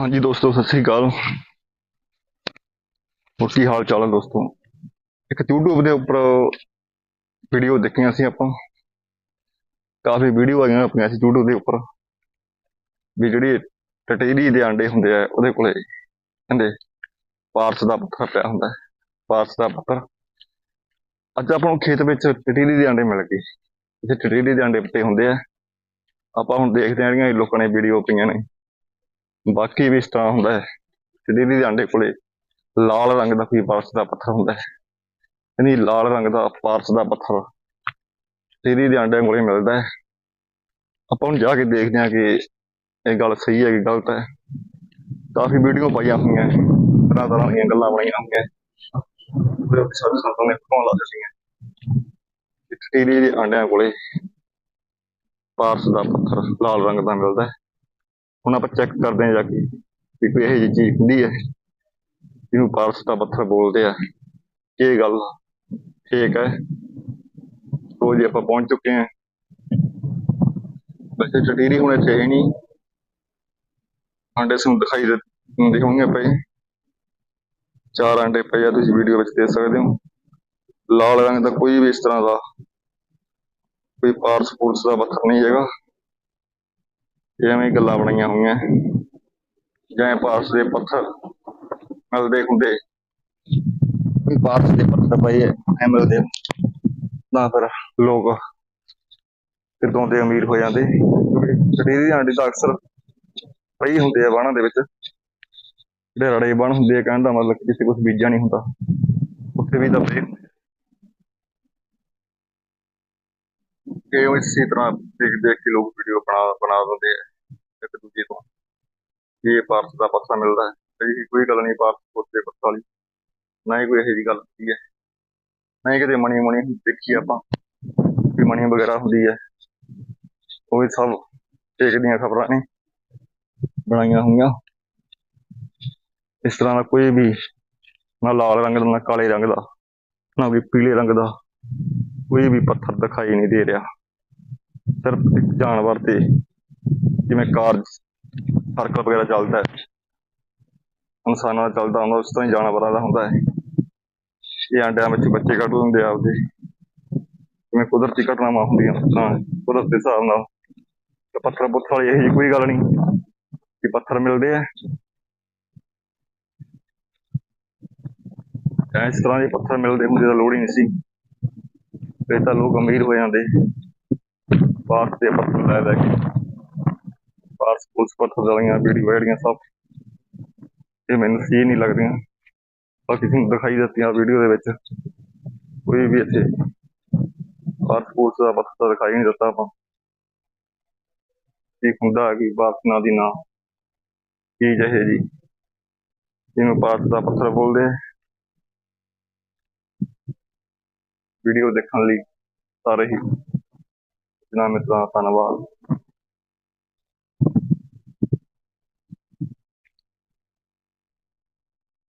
ਹਾਂਜੀ ਦੋਸਤੋ, ਸਤਿ ਸ੍ਰੀ ਅਕਾਲ। ਹੋਰ ਕੀ ਹਾਲ ਚਾਲ ਹੈ ਦੋਸਤੋ? ਇੱਕ YouTube ਦੇ ਉੱਪਰ ਵੀਡੀਓ ਦੇਖੀਆਂ ਸੀ ਆਪਾਂ। ਕਾਫੀ ਵੀਡੀਓ ਆਈਆਂ ਆਪਣੀਆਂ ਸੀ YouTube ਦੇ ਉੱਪਰ। ਵੀ ਜਿਹੜੀ ਟਟੇਰੀ ਦੇ ਆਂਡੇ ਹੁੰਦੇ ਆ, ਉਹਦੇ ਕੋਲੇ ਕਹਿੰਦੇ ਪਾਰਸ ਦਾ ਪੱਥਰ ਪਿਆ ਹੁੰਦਾ ਹੈ, ਪਾਰਸ ਦਾ ਪੱਥਰ। ਅੱਜ ਆਪਾਂ ਨੂੰ ਖੇਤ ਵਿੱਚ ਟਟੇਰੀ ਦੇ ਆਂਡੇ ਮਿਲ ਗਏ। ਜਿੱਥੇ ਟਟੇਰੀ ਦੇ ਆਂਡੇ ਪੱਤੇ ਹੁੰਦੇ ਆ। ਆਪਾਂ ਹੁਣ ਦੇਖਦੇ ਆ ਜਿਹੜੀਆਂ ਲੋਕਾਂ ਨੇ ਵੀਡੀਓ ਪਈਆਂ ਨੇ। ਬਾਕੀ ਵੀ ਇਸ ਤਰ੍ਹਾਂ ਹੁੰਦਾ ਹੈ। ਟਟੇਰੀ ਦੇ ਆਂਡੇ ਕੋਲੇ ਲਾਲ ਰੰਗ ਦਾ ਕੋਈ ਪਾਰਸ ਦਾ ਪੱਥਰ ਹੁੰਦਾ ਹੈ, ਯਾਨੀ ਲਾਲ ਰੰਗ ਦਾ ਪਾਰਸ ਦਾ ਪੱਥਰ ਟਟੇਰੀ ਦੇ ਆਂਡਿਆਂ ਕੋਲੇ ਮਿਲਦਾ ਹੈ। ਆਪਾਂ ਹੁਣ ਜਾ ਕੇ ਦੇਖਦੇ ਹਾਂ ਕਿ ਇਹ ਗੱਲ ਸਹੀ ਹੈ ਕਿ ਗਲਤ ਹੈ। ਕਾਫੀ ਵੀਡੀਓ ਪਾਈਆਂ ਹੋਈਆਂ ਤਰ੍ਹਾਂ ਤਰ੍ਹਾਂ ਦੀਆਂ ਗੱਲਾਂ ਬਣਾਈਆਂ ਹੋਈਆਂ ਉਹਦੇ ਸਾਡੇ ਸੰਤਾਂ ਨੇ ਫੋਨ ਲਾ ਦਿੱਤੀਆਂ ਕਿ ਦੇ ਆਂਡਿਆਂ ਕੋਲੇ ਪਾਰਸ ਦਾ ਪੱਥਰ ਲਾਲ ਰੰਗ ਦਾ ਮਿਲਦਾ ਹੈ। ਹੁਣ ਆਪਾਂ ਚੈੱਕ ਕਰਦੇ ਹਾਂ ਜਾ ਕੇ ਵੀ ਕੋਈ ਇਹੋ ਜਿਹੀ ਚੀਜ਼ ਹੁੰਦੀ ਹੈ। ਜਿਹਨੂੰ ਪਾਰਸ ਦਾ ਪੱਥਰ ਬੋਲਦੇ ਆ। ਇਹ ਗੱਲ ਠੀਕ ਹੈ। ਤੋ ਜੀ ਆਪਾਂ ਪਹੁੰਚ ਚੁੱਕੇ ਹਾਂ। ਵੈਸੇ ਚਟੀਰੀ ਹੁਣ ਇੱਥੇ ਹੈ ਨਹੀਂ। ਆਂਡੇ ਸਾਨੂੰ ਦਿਖਾਈ ਦੇ ਦਿੰਦੇ ਹੋਣਗੇ ਪਏ ਚਾਰ ਆਂਡੇ ਪਏ ਆ, ਤੁਸੀਂ ਵੀਡੀਓ ਵਿੱਚ ਦੇਖ ਸਕਦੇ ਹੋ। ਲਾਲ ਰੰਗ ਦਾ ਕੋਈ ਵੀ ਇਸ ਤਰ੍ਹਾਂ ਦਾ ਕੋਈ ਪਾਰਸ ਪੂਰਸ ਦਾ ਪੱਥਰ ਨਹੀਂ ਹੈਗਾ। ਇਹ ਗੱਲਾਂ ਬਣੀਆਂ ਹੋਈਆਂ। ਜਿਵੇਂ ਪਾਰਸ ਦੇ ਪੱਥਰ, ਮਿਲਦੇ ਹੁੰਦੇ ਕੋਈ ਪਾਰਸ ਦੇ ਪੱਥਰ ਪਏ ਐ ਮਿਲਦੇ ਤਾਂ ਫਿਰ ਲੋਕ ਕਿਦੋਂ ਦੇ ਅਮੀਰ ਹੋ ਜਾਂਦੇ। ਕਿਉਂਕਿ ਦੀ ਆਂਡੀ ਤਾਂ ਅਕਸਰ ਪਈ ਹੁੰਦੇ ਆ ਬਾਣਾ ਦੇ ਵਿੱਚ। ਜਿਹੜੇ ਰੜੇ ਬਣ ਹੁੰਦੇ ਆ, ਕਹਿਣ ਦਾ ਮਤਲਬ ਕਿਸੇ ਜਿੱਥੇ ਕੁਝ ਬੀਜਿਆ ਨਹੀਂ ਹੁੰਦਾ। ਉੱਥੇ ਵੀ ਤਾਂ ਪਏ। ਕਿ ਉਹ ਇਸੇ ਤਰ੍ਹਾਂ ਦੇਖ ਦੇਖ ਕੇ ਲੋਕ ਵੀਡੀਓ ਬਣਾ ਬਣਾ ਦਿੰਦੇ ਆ ਇੱਕ ਦੂਜੇ ਤੋਂ। ਵੀ ਇਹ ਪਾਰਸ ਦਾ ਪੱਥਰ ਮਿਲਦਾ ਹੈ ਇਹ ਕੋਈ ਗੱਲ ਨਹੀਂ, ਪਾਰਸ ਪੁੱਛਦੇ ਪੱਥਰ ਵਾਲੀ। ਨਾ ਹੀ ਕੋਈ ਇਹੋ ਜਿਹੀ ਗੱਲ ਹੁੰਦੀ ਹੈ। ਨਾ ਹੀ ਕਿਤੇ ਮਣੀ ਮਣੀ ਦੇਖੀ ਆਪਾਂ ਵੀ ਮਣੀ ਵਗੈਰਾ ਹੁੰਦੀ ਹੈ। ਉਹ ਵੀ ਸਭ ਫੇਕ ਦੀਆਂ ਖਬਰਾਂ ਨੇ, ਬਣਾਈਆਂ ਹੋਈਆਂ। ਇਸ ਤਰ੍ਹਾਂ ਦਾ ਕੋਈ ਵੀ ਨਾ ਲਾਲ ਰੰਗ ਦਾ, ਨਾ ਕਾਲੇ ਰੰਗ ਦਾ, ਨਾ ਵੀ ਪੀਲੇ ਰੰਗ ਦਾ ਕੋਈ ਵੀ ਪੱਥਰ ਦਿਖਾਈ ਨਹੀਂ ਦੇ ਰਿਹਾ। ਸਿਰਫ ਇੱਕ ਜਾਨਵਰ ਤੇ ਜਿਵੇਂ ਕਾਰ ਸਰਕਲ ਵਗੈਰਾ ਚੱਲਦਾ ਹੈ। ਇਨਸਾਨਾਂ ਦਾ ਚੱਲਦਾ ਹੁੰਦਾ, ਉਸ ਤੋਂ ਹੀ ਜਾਨਵਰਾਂ ਦਾ ਹੁੰਦਾ ਹੈ। ਇਹ ਆਂਡਿਆਂ ਵਿੱਚ ਬੱਚੇ ਕੱਢ ਲੈਂਦੇ ਆਪਦੇ। ਜਿਵੇਂ ਕੁਦਰਤੀ ਘਟਨਾਵਾਂ ਹੁੰਦੀਆਂ ਉਸ ਕੁਦਰਤ ਦੇ ਹਿਸਾਬ ਨਾਲ ਤੇ ਪੱਥਰ ਪੁੱਥਰ ਵਾਲੀ ਇਹੋ ਜਿਹੀ ਕੋਈ ਗੱਲ ਨਹੀਂ ਕਿ ਪੱਥਰ ਮਿਲਦੇ ਆ। ਇਸ ਤਰ੍ਹਾਂ ਦੇ ਪੱਥਰ ਮਿਲਦੇ ਹੁੰਦੇ ਤਾਂ ਲੋੜ ਹੀ ਨਹੀਂ ਸੀ। ਫਿਰ ਤਾਂ ਲੋਕ ਅਮੀਰ ਹੋ ਜਾਂਦੇ। ਪਾਰਸ ਦੇ ਪੱਥਰ ਲੈ ਲੈ ਕੇ। ਪਾਰਸ ਪੁਲਿਸ ਪੱਥਰ ਵਾਲੀਆਂ ਵੀਡੀਓ ਵੈੜੀਆਂ ਸਭ। ਇਹ ਮੈਨੂੰ ਸਹੀ ਨਹੀਂ ਲੱਗਦੀਆਂ। ਬਾਕੀ ਤੁਹਾਨੂੰ ਦਿਖਾਈ ਦਿੱਤੀਆਂ ਵੀਡੀਓ ਦੇ ਵਿੱਚ। ਕੋਈ ਵੀ ਇੱਥੇ ਪਾਰਸ ਪੁਲਿਸ ਦਾ ਪੱਥਰ ਦਿਖਾਈ ਨਹੀਂ ਦਿੱਤਾ ਆਪਾਂ। ਕੀ ਹੁੰਦਾ ਹੈ ਕਿ ਪਾਰਸ ਨਾਂ ਦੀ ਨਾ। ਚੀਜ਼ ਇਹ ਜੀ। ਜਿਹਨੂੰ ਪਾਰਸ ਦਾ ਪੱਥਰ ਬੋਲਦੇ ਆ। ਵੀਡੀਓ ਦੇਖਣ ਲਈ ਸਾਰੇ ਹੀ। ਜਨਾਬ ਮਿੱਤਰਾਂ ਦਾ ਧੰਨਵਾਦ।